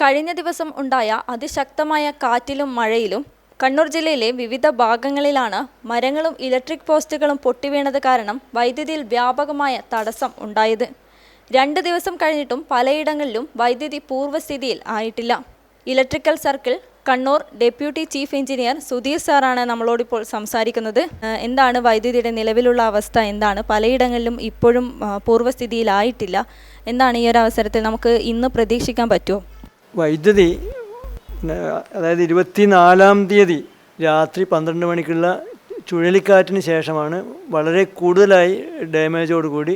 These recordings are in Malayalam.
കഴിഞ്ഞ ദിവസം ഉണ്ടായ അതിശക്തമായ കാറ്റിലും മഴയിലും കണ്ണൂർ ജില്ലയിലെ വിവിധ ഭാഗങ്ങളിലാണ് മരങ്ങളും ഇലക്ട്രിക് പോസ്റ്റുകളും പൊട്ടിവീണത് കാരണം വൈദ്യുതിയിൽ വ്യാപകമായ തടസ്സം ഉണ്ടായത്. രണ്ട് ദിവസം കഴിഞ്ഞിട്ടും പലയിടങ്ങളിലും വൈദ്യുതി പൂർവസ്ഥിതിയിൽ ആയിട്ടില്ല. Electrical circle Kannur deputy chief engineer Sudheer സാറാണ് നമ്മളോടിപ്പോൾ സംസാരിക്കുന്നത്. എന്താണ് വൈദ്യുതിയുടെ നിലവിലുള്ള അവസ്ഥ? എന്താണ്? പലയിടങ്ങളിലും ഇപ്പോഴും പൂർവസ്ഥിതിയിലായിട്ടില്ല എന്താണ് ഈ ഒരു അവസരത്തിൽ നമുക്ക് ഇന്ന് പ്രതീക്ഷിക്കാൻ പറ്റുമോ? വൈദ്യുതി അതായത് ഇരുപത്തിനാലാം തീയതി രാത്രി പന്ത്രണ്ട് മണിക്കുള്ള ചുഴലിക്കാറ്റിന് ശേഷമാണ് വളരെ കൂടുതലായി ഡാമേജോടുകൂടി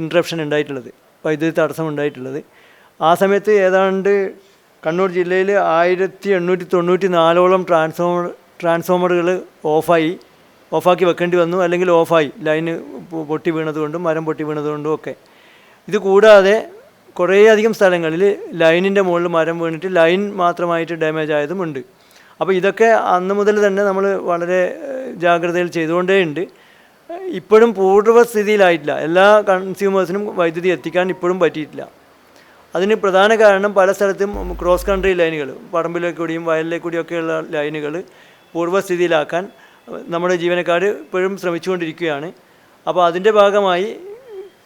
ഇൻട്രപ്ഷൻ ഉണ്ടായിട്ടുള്ളത് വൈദ്യുതി തടസ്സം ഉണ്ടായിട്ടുള്ളത്. ആ സമയത്ത് ഏതാണ്ട് കണ്ണൂർ ജില്ലയിൽ ആയിരത്തി എണ്ണൂറ്റി തൊണ്ണൂറ്റി നാലോളം ട്രാൻസ്ഫോമർ ട്രാൻസ്ഫോമറുകൾ ഓഫായി ഓഫാക്കി വെക്കേണ്ടി വന്നു. അല്ലെങ്കിൽ ഓഫായി ലൈന് പൊട്ടി വീണതുകൊണ്ടും മരം പൊട്ടി വീണതുകൊണ്ടും ഒക്കെ. ഇത് കൂടാതെ കുറേയധികം സ്ഥലങ്ങളിൽ ലൈനിന്റെ മുകളിൽ മരം വീണിട്ട് ലൈൻ മാത്രമായിട്ട് ഡാമേജ് ആയതുമുണ്ട് അപ്പോൾ ഇതൊക്കെ അന്ന് മുതൽ തന്നെ നമ്മൾ വളരെ ജാഗ്രതയിൽ ചെയ്തുകൊണ്ടേയുണ്ട്. ഇപ്പോഴും പൂർവസ്ഥിതിയിലായിട്ടില്ല. എല്ലാ കൺസ്യൂമേഴ്സിനും വൈദ്യുതി എത്തിക്കാൻ ഇപ്പോഴും പറ്റിയിട്ടില്ല. അതിന് പ്രധാന കാരണം പല സ്ഥലത്തും ക്രോസ് കൺട്രി ലൈനുകൾ പറമ്പിലേക്കൂടിയും കൂടിയും വയലിലേക്ക് കൂടിയൊക്കെയുള്ള ലൈനുകൾ പൂർവസ്ഥിതിയിലാക്കാൻ നമ്മുടെ ജീവനക്കാർ ഇപ്പോഴും ശ്രമിച്ചുകൊണ്ടിരിക്കുകയാണ്. അപ്പോൾ അതിന്റെ ഭാഗമായി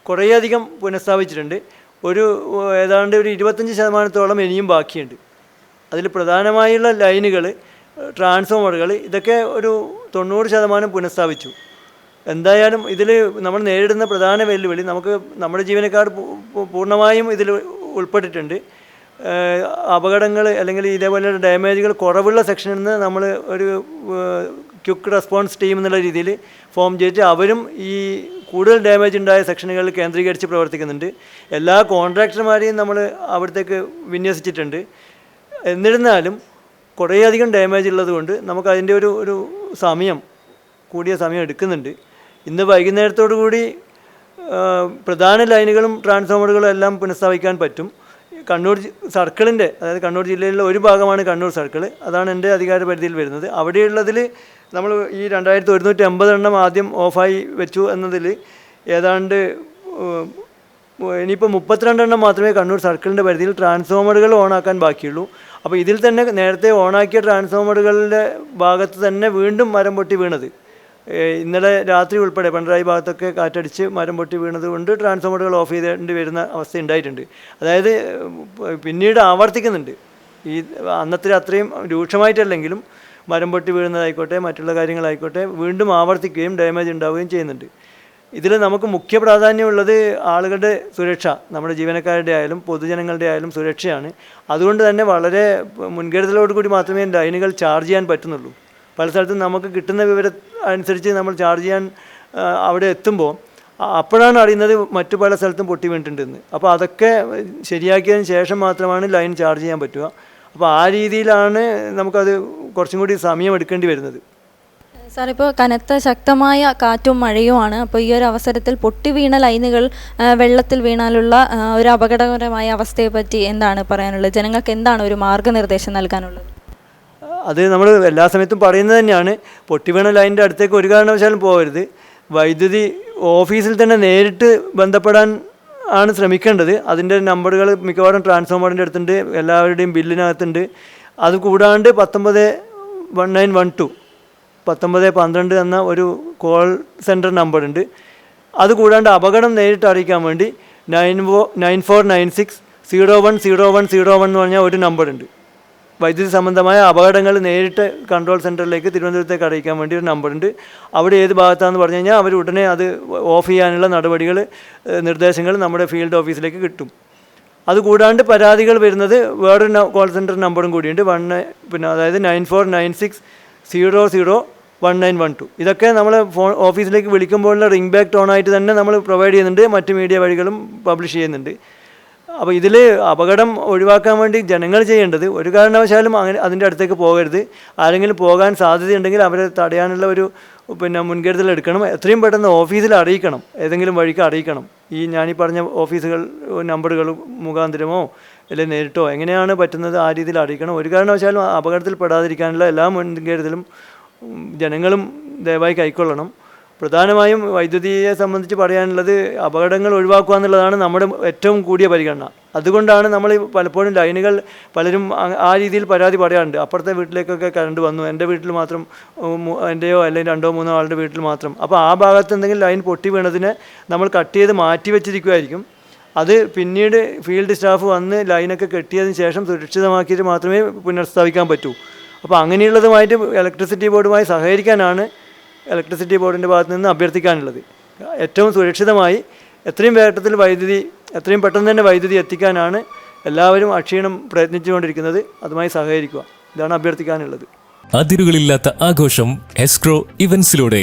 കുറേയധികം പുനഃസ്ഥാപിച്ചിട്ടുണ്ട്. ഒരു ഏതാണ്ട് ഒരു ഇരുപത്തഞ്ച് ശതമാനത്തോളം ഇനിയും ബാക്കിയുണ്ട്. അതിൽ പ്രധാനമായുള്ള ലൈനുകൾ ട്രാൻസ്ഫോമറുകൾ ഇതൊക്കെ ഒരു തൊണ്ണൂറ് ശതമാനം പുനഃസ്ഥാപിച്ചു. എന്തായാലും ഇതിൽ നമ്മൾ നേരിടുന്ന പ്രധാന വെല്ലുവിളി നമുക്ക് നമ്മുടെ ജീവനക്കാർ പൂർണമായും ഇതിൽ ഉൾപ്പെട്ടിട്ടുണ്ട്. അപകടങ്ങൾ അല്ലെങ്കിൽ ഇതേപോലെ ഡാമേജുകൾ കുറവുള്ള സെക്ഷനിൽ നിന്ന് നമ്മൾ ഒരു ക്വിക്ക് റെസ്പോൺസ് ടീം എന്നുള്ള രീതിയിൽ ഫോം ചെയ്തിട്ട് അവരും ഈ കൂടുതൽ ഡാമേജ് ഉണ്ടായ സെക്ഷനുകളിൽ കേന്ദ്രീകരിച്ച് പ്രവർത്തിക്കുന്നുണ്ട്. എല്ലാ കോൺട്രാക്ടർമാരെയും നമ്മൾ അവിടത്തേക്ക് വിന്യസിച്ചിട്ടുണ്ട്. എന്നിരുന്നാലും കുറേയധികം ഡാമേജ് ഉള്ളതുകൊണ്ട് നമുക്ക് അതിന്റെ ഒരു ഒരു സമയം കൂടിയ സമയം എടുക്കുന്നുണ്ട്. ഇന്ന് വൈകുന്നേരത്തോടു കൂടി പ്രധാന ലൈനുകളും ട്രാൻസ്ഫോമറുകളും എല്ലാം പുനഃസ്ഥാപിക്കാൻ പറ്റും. കണ്ണൂർ സർക്കിളിന്റെ അതായത് കണ്ണൂർ ജില്ലയിലെ ഒരു ഭാഗമാണ് കണ്ണൂർ സർക്കിൾ അതാണ് എന്റെ അധികാര പരിധിയിൽ വരുന്നത്. അവിടെയുള്ളതിൽ നമ്മൾ ഈ രണ്ടായിരത്തി ഒരുന്നൂറ്റി അമ്പത് എണ്ണം ആദ്യം ഓഫായി വെച്ചു എന്നതിൽ ഏതാണ്ട് ഇനിയിപ്പോൾ മുപ്പത്തിരണ്ടെണ്ണം മാത്രമേ കണ്ണൂർ സർക്കിളിന്റെ പരിധിയിൽ ട്രാൻസ്ഫോമറുകൾ ഓണാക്കാൻ ബാക്കിയുള്ളൂ. അപ്പോൾ ഇതിൽ തന്നെ നേരത്തെ ഓണാക്കിയ ട്രാൻസ്ഫോമറുകളുടെ ഭാഗത്ത് തന്നെ വീണ്ടും മരം പൊട്ടി വീണത്. ഇന്നലെ രാത്രി ഉൾപ്പെടെ പിണറായി ഭാഗത്തൊക്കെ കാറ്റടിച്ച് മരം പൊട്ടി വീണത് കൊണ്ട് ട്രാൻസ്ഫോമറുകൾ ഓഫ് ചെയ്തേണ്ടി വരുന്ന അവസ്ഥ ഉണ്ടായിട്ടുണ്ട്. അതായത് പിന്നീട് ആവർത്തിക്കുന്നുണ്ട്. ഈ അന്നത്തെ അത്രയും രൂക്ഷമായിട്ടല്ലെങ്കിലും മരം പൊട്ടി വീഴുന്നതായിക്കോട്ടെ മറ്റുള്ള കാര്യങ്ങളായിക്കോട്ടെ വീണ്ടും ആവർത്തിക്കുകയും ഡാമേജ് ഉണ്ടാവുകയും ചെയ്യുന്നുണ്ട്. ഇതിൽ നമുക്ക് മുഖ്യ പ്രാധാന്യമുള്ളത് ആളുകളുടെ സുരക്ഷ നമ്മുടെ ജീവനക്കാരുടെ ആയാലും പൊതുജനങ്ങളുടെ ആയാലും സുരക്ഷയാണ്. അതുകൊണ്ട് തന്നെ വളരെ മുൻകരുതലോടുകൂടി മാത്രമേ ലൈനുകൾ ചാർജ് ചെയ്യാൻ പറ്റുന്നുള്ളൂ. പല സ്ഥലത്തും നമുക്ക് കിട്ടുന്ന വിവരം അനുസരിച്ച് നമ്മൾ ചാർജ് ചെയ്യാൻ അവിടെ എത്തുമ്പോൾ അപ്പോഴാണ് അറിയുന്നത് മറ്റു പല സ്ഥലത്തും പൊട്ടി വീണിട്ടുണ്ടെന്ന് അപ്പോൾ അതൊക്കെ ശരിയാക്കിയതിന് ശേഷം മാത്രമാണ് ലൈൻ ചാർജ് ചെയ്യാൻ പറ്റുക. അപ്പോൾ ആ രീതിയിലാണ് നമുക്കത് കുറച്ചും കൂടി സമയം എടുക്കേണ്ടി വരുന്നത്. സാർ ഇപ്പോൾ കനത്ത ശക്തമായ കാറ്റും മഴയുമാണ് അപ്പോൾ ഈ ഒരു അവസരത്തിൽ പൊട്ടി വീണ ലൈനുകൾ വെള്ളത്തിൽ വീണാലുള്ള ഒരു അപകടകരമായ അവസ്ഥയെ പറ്റി എന്താണ് പറയാനുള്ളത്? ജനങ്ങൾക്ക് എന്താണ് ഒരു മാർഗനിർദ്ദേശം നൽകാനുള്ളത്? അത് നമ്മൾ എല്ലാ സമയത്തും പറയുന്നത് തന്നെയാണ്. പൊട്ടി വീണ ലൈനിന്റെ അടുത്തേക്ക് ഒരു കാരണവശാലും പോകരുത്. വൈദ്യുതി ഓഫീസിൽ തന്നെ നേരിട്ട് ബന്ധപ്പെടാൻ ആണ് ശ്രമിക്കേണ്ടത്. അതിന്റെ നമ്പറുകൾ മിക്കവാറും ട്രാൻസ്ഫോമറിന്റെ അടുത്തുണ്ട് എല്ലാവരുടെയും ബില്ലിനകത്തുണ്ട്. അത് കൂടാണ്ട് പത്തൊമ്പത് വൺ നയൻ വൺ ടു പത്തൊമ്പത് പന്ത്രണ്ട് എന്ന ഒരു കോൾ സെന്റർ നമ്പറുണ്ട്. അത് കൂടാണ്ട് അപകടം നേരിട്ട് അറിയിക്കാൻ വേണ്ടി nine nine four nine six zero one zero one zero one എന്ന് പറഞ്ഞാൽ ഒരു നമ്പറുണ്ട്. വൈദ്യുതി സംബന്ധമായ അപകടങ്ങൾ നേരിട്ട് കൺട്രോൾ സെന്ററിലേക്ക് തിരുവനന്തപുരത്തേക്ക് അറിയിക്കാൻ വേണ്ടി ഒരു നമ്പറുണ്ട് അവിടെ ഏത് ഭാഗത്താണെന്ന് പറഞ്ഞു കഴിഞ്ഞാൽ അവർ ഉടനെ അത് ഓഫ് ചെയ്യാനുള്ള നടപടികൾ നിർദ്ദേശങ്ങൾ നമ്മുടെ ഫീൽഡ് ഓഫീസിലേക്ക് കിട്ടും. അതുകൂടാണ്ട് പരാതികൾ വരുന്നത് വേറൊരു കോൾ സെന്റർ നമ്പറും കൂടിയുണ്ട്. വൺ പിന്നെ അതായത് nine four nine six zero zero one nine one two ഇതൊക്കെ നമ്മൾ ഫോൺ ഓഫീസിലേക്ക് വിളിക്കുമ്പോഴുള്ള റിംഗ് ബാക്ക് ടോണായിട്ട് തന്നെ നമ്മൾ പ്രൊവൈഡ് ചെയ്യുന്നുണ്ട്. മറ്റ് മീഡിയ വഴികളും പബ്ലിഷ് ചെയ്യുന്നുണ്ട്. അപ്പോൾ ഇതിൽ അപകടം ഒഴിവാക്കാൻ വേണ്ടി ജനങ്ങൾ ചെയ്യേണ്ടത് ഒരു കാരണവശാലും അങ്ങനെ അതിന്റെ അടുത്തേക്ക് പോകരുത്. ആരെങ്കിലും പോകാൻ സാധ്യതയുണ്ടെങ്കിൽ അവരെ തടയാനുള്ള ഒരു പിന്നെ മുൻകരുതൽ എടുക്കണം. എത്രയും പെട്ടെന്ന് ഓഫീസിൽ അറിയിക്കണം. ഏതെങ്കിലും വഴിക്ക് അറിയിക്കണം. ഈ ഞാനീ പറഞ്ഞ ഓഫീസുകൾ നമ്പറുകൾ മുഖാന്തരമോ അല്ലെങ്കിൽ നേരിട്ടോ എങ്ങനെയാണ് പറ്റുന്നത് ആ രീതിയിൽ അറിയിക്കണം. ഒരു കാരണവശാലും അപകടത്തിൽ പെടാതിരിക്കാനുള്ള എല്ലാ മുൻകരുതലും ജനങ്ങളും ദയവായി കൈക്കൊള്ളണം. പ്രധാനമായും വൈദ്യുതിയെ സംബന്ധിച്ച് പറയാനുള്ളത് അപകടങ്ങൾ ഒഴിവാക്കുക എന്നുള്ളതാണ് നമ്മുടെ ഏറ്റവും കൂടിയ പരിഗണന. അതുകൊണ്ടാണ് നമ്മൾ പലപ്പോഴും ലൈനുകൾ പലരും ആ- രീതിയിൽ പരാതി പറയാറുണ്ട്. അപ്പുറത്തെ വീട്ടിലേക്കൊക്കെ കറണ്ട് വന്നു. എന്റെ വീട്ടിൽ മാത്രം എന്റെയോ അല്ലെങ്കിൽ രണ്ടോ മൂന്നോ ആളുടെ വീട്ടിൽ മാത്രം. അപ്പോൾ ആ ഭാഗത്ത് എന്തെങ്കിലും ലൈൻ പൊട്ടി വീണതിനെ നമ്മൾ കട്ട് ചെയ്ത് മാറ്റി വെച്ചിരിക്കുമായിരിക്കും അത് പിന്നീട് ഫീൽഡ് സ്റ്റാഫ് വന്ന് ലൈനൊക്കെ കെട്ടിയതിന് ശേഷം സുരക്ഷിതമാക്കിയിട്ട് മാത്രമേ പുനഃസ്ഥാപിക്കാൻ പറ്റൂ. അപ്പോൾ അങ്ങനെയുള്ളതുമായിട്ട് ഇലക്ട്രിസിറ്റി ബോർഡുമായി സഹകരിക്കാനാണ് ഇലക്ട്രിസിറ്റി ബോർഡിന്റെ ഭാഗത്ത് നിന്ന് അഭ്യർത്ഥിക്കാനുള്ളത്. ഏറ്റവും സുരക്ഷിതമായി എത്രയും വേഗത്തിൽ വൈദ്യുതി എത്രയും പെട്ടെന്ന് തന്നെ വൈദ്യുതി എത്തിക്കാനാണ് എല്ലാവരും അക്ഷീണം പ്രയത്നിച്ചുകൊണ്ടിരിക്കുന്നത്. അതുമായി സഹകരിക്കുക. ഇതാണ് അഭ്യർത്ഥിക്കാനുള്ളത്. അതിരുകളില്ലാത്ത ആഘോഷം എസ്ക്രോ ഇവന്റ്സിലൂടെ.